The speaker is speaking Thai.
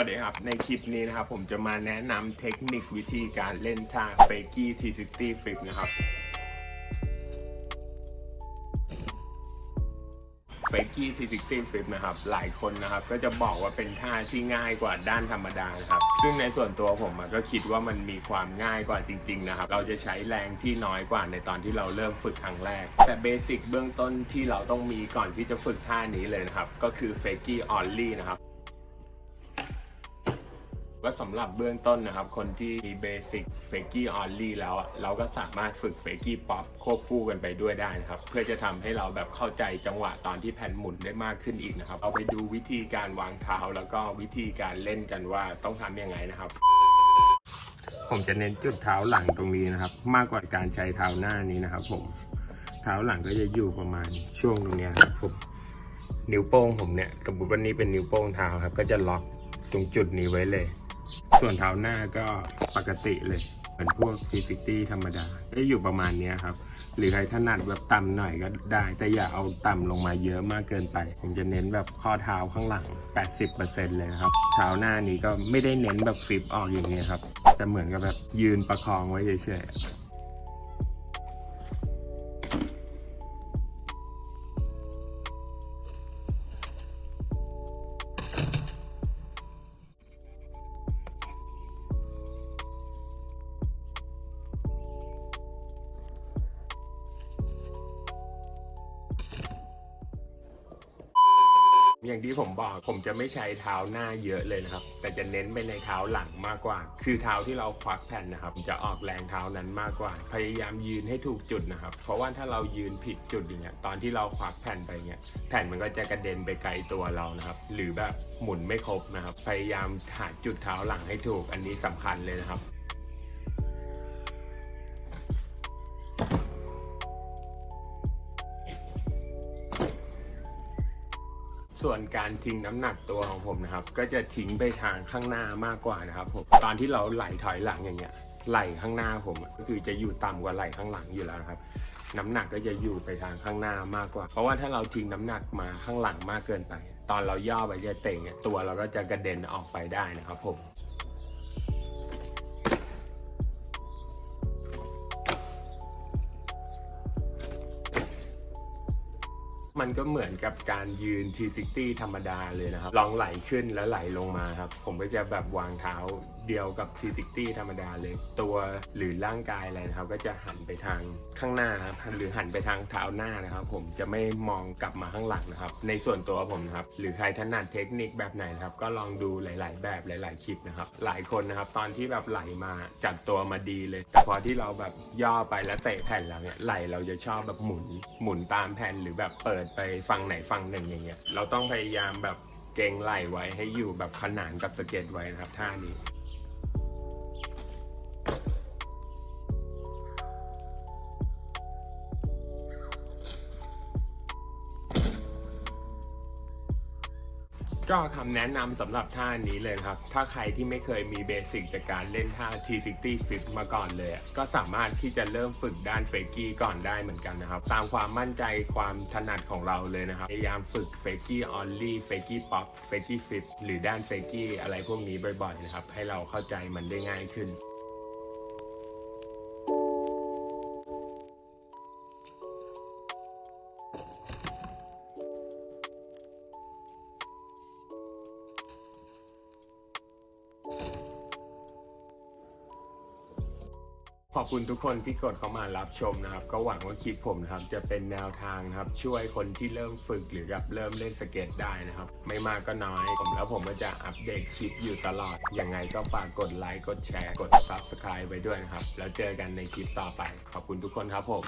วัสดีครับ ในคลิปนี้นะครับผมจะมาแนะนำเทคนิควิธีการเล่นท่าเฟกี้ทีซิตี้ฟลิปนะครับเฟกี้ทีซิตี้ฟลิปนะครับ หลายคนนะครับ ก็จะบอกว่าเป็นท่าที่ง่ายกว่าด้านธรรมดานะครับ ซึ่งในส่วนตัวผมก็คิดว่ามันมีความง่ายกว่าจริง ๆ นะครับ เราจะใช้แรงที่น้อยกว่าในตอนที่เราเริ่มฝึกครั้งแรก แต่เบสิกเบื้องต้นที่เราต้องมีก่อนที่จะฝึกท่านี้เลยนะครับ ก็คือเฟกี้ออลลี่นะครับ ก็สำหรับเบื้องต้นนะครับ คนที่มีเบสิกเฟกกี้ออลลี่แล้วอะเราก็สามารถฝึกเฟกกี้ป๊อปควบคู่กันไปด้วยได้นะครับ เพื่อจะทำให้เราแบบเข้าใจจังหวะตอนที่แผ่นหมุนได้มากขึ้นอีกนะครับ เอาไปดูวิธีการวางเท้าแล้วก็วิธีการเล่นกันว่าต้องทำยังไงนะครับ ผมจะเน้นจุดเท้าหลังตรงนี้นะครับ มากกว่าการใช้เท้าหน้านี้นะครับ ผมเท้าหลังก็จะอยู่ประมาณช่วงตรงเนี้ยนครับผมนิ้วโป้งผมเนี่ยสมมติวันนี้เป็นนิ้วโป้งเท้าครับ ก็จะล็อกตรงจุดนี้ไว้เลย ส่วนเท้าหน้าก็ปกติเลย เหมือนพวกซีฟิตี้ธรรมดาก็อยู่ประมาณนี้ครับ หรือใครถนัดแบบต่ำหน่อยก็ได้ แต่อย่าเอาต่ำลงมาเยอะมากเกินไป ผมจะเน้นแบบข้อเท้าข้างหลัง 80%เลยนะครับ เท้าหน้านี้ก็ไม่ได้เน้นแบบฟลิปออกอย่างเงี้ยครับ แต่เหมือนกับแบบยืนประคองไว้เฉยๆ อย่างที่ผมบอกผมจะไม่ใช้เท้าหน้าเยอะเลยนะครับ แต่จะเน้นไปในเท้าหลังมากกว่า คือเท้าที่เราควักแผ่นนะครับจะออกแรงเท้านั้นมากกว่า พยายามยืนให้ถูกจุดนะครับ เพราะว่าถ้าเรายืนผิดจุดอย่างเงี้ยตอนที่เราควักแผ่นไปเงี้ยแผ่นมันก็จะกระเด็นไปไกลตัวเรานะครับ หรือแบบหมุนไม่ครบนะครับ พยายามหาจุดเท้าหลังให้ถูกอันนี้สำคัญเลยนะครับ ส่วนการทิ้งน้ำหนักตัวของผมนะครับ ก็จะทิ้งไปทางข้างหน้ามากกว่านะครับผมตอนที่เราไหลถอยหลังอย่างเงี้ยไหลข้างหน้าผมก็คือจะอยู่ต่ำกว่าไหลข้างหลังอยู่แล้วนะครับ น้ำหนักก็จะอยู่ไปทางข้างหน้ามากกว่า เพราะว่าถ้าเราทิ้งน้ำหนักมาข้างหลังมากเกินไป ตอนเราย่อไปจะเต่งตัวเราก็จะกระเด็นออกไปได้นะครับผม มันก็เหมือนกับการยืนทีซิตี้ธรรมดาเลยนะครับ ลองไหลขึ้นแล้วไหลลงมาครับ ผมก็จะแบบวางเท้าเดียวกับทีซิตี้ธรรมดาเลย ตัวหรือร่างกายอะไรนะครับ ก็จะหันไปทางข้างหน้าครับหรือหันไปทางเท้าหน้านะครับ ผมจะไม่มองกลับมาข้างหลังนะครับ ในส่วนตัวผมนะครับ หรือใครถนัดเทคนิคแบบไหนนะครับ ก็ลองดูหลาย ๆ แบบหลาย ๆ คลิปนะครับ หลายคนนะครับ ตอนที่แบบไหลมาจัดตัวมาดีเลย แต่พอที่เราแบบย่อไปแล้วเตะแผ่นแล้วเนี่ยไหลเราจะชอบแบบหมุนหมุนตามแผ่นหรือแบบเปิดไปฝั่งไหนฝั่งหนึ่งอย่างเงี้ย เราต้องพยายามแบบเกรงไหลไว้ให้อยู่แบบขนานกับสเก็ตไว้นะครับท่านี้ ก็คำแนะนำสำหรับท่านี้เลยครับ ถ้าใครที่ไม่เคยมีเบสิกจากการเล่นท่า T60 ฟิตมาก่อนเลย ก็สามารถที่จะเริ่มฝึกด้านเฟกกี้ก่อนได้เหมือนกันนะครับ ตามความมั่นใจความถนัดของเราเลยนะครับ พยายามฝึกเฟกกี้ออลลี่เฟกกี้ป๊อปเฟกกี้ฟิปหรือด้านเฟกกี้อะไรพวกนี้บ่อยๆนะครับ ให้เราเข้าใจมันได้ง่ายขึ้น ขอบคุณทุกคนที่กดเข้ามารับชมนะครับ ก็หวังว่าคลิปผมนะครับ จะเป็นแนวทางนะครับ ช่วยคนที่เริ่มฝึกหรือรับเริ่มเล่นสเก็ตได้นะครับ ไม่มากก็น้อยผมแล้วผมก็จะอัปเดตคลิปอยู่ตลอด ยังไงก็ฝากกดไลค์กดแชร์กด subscribe ไว้ด้วยนะครับ แล้วเจอกันในคลิปต่อไป ขอบคุณทุกคนครับผม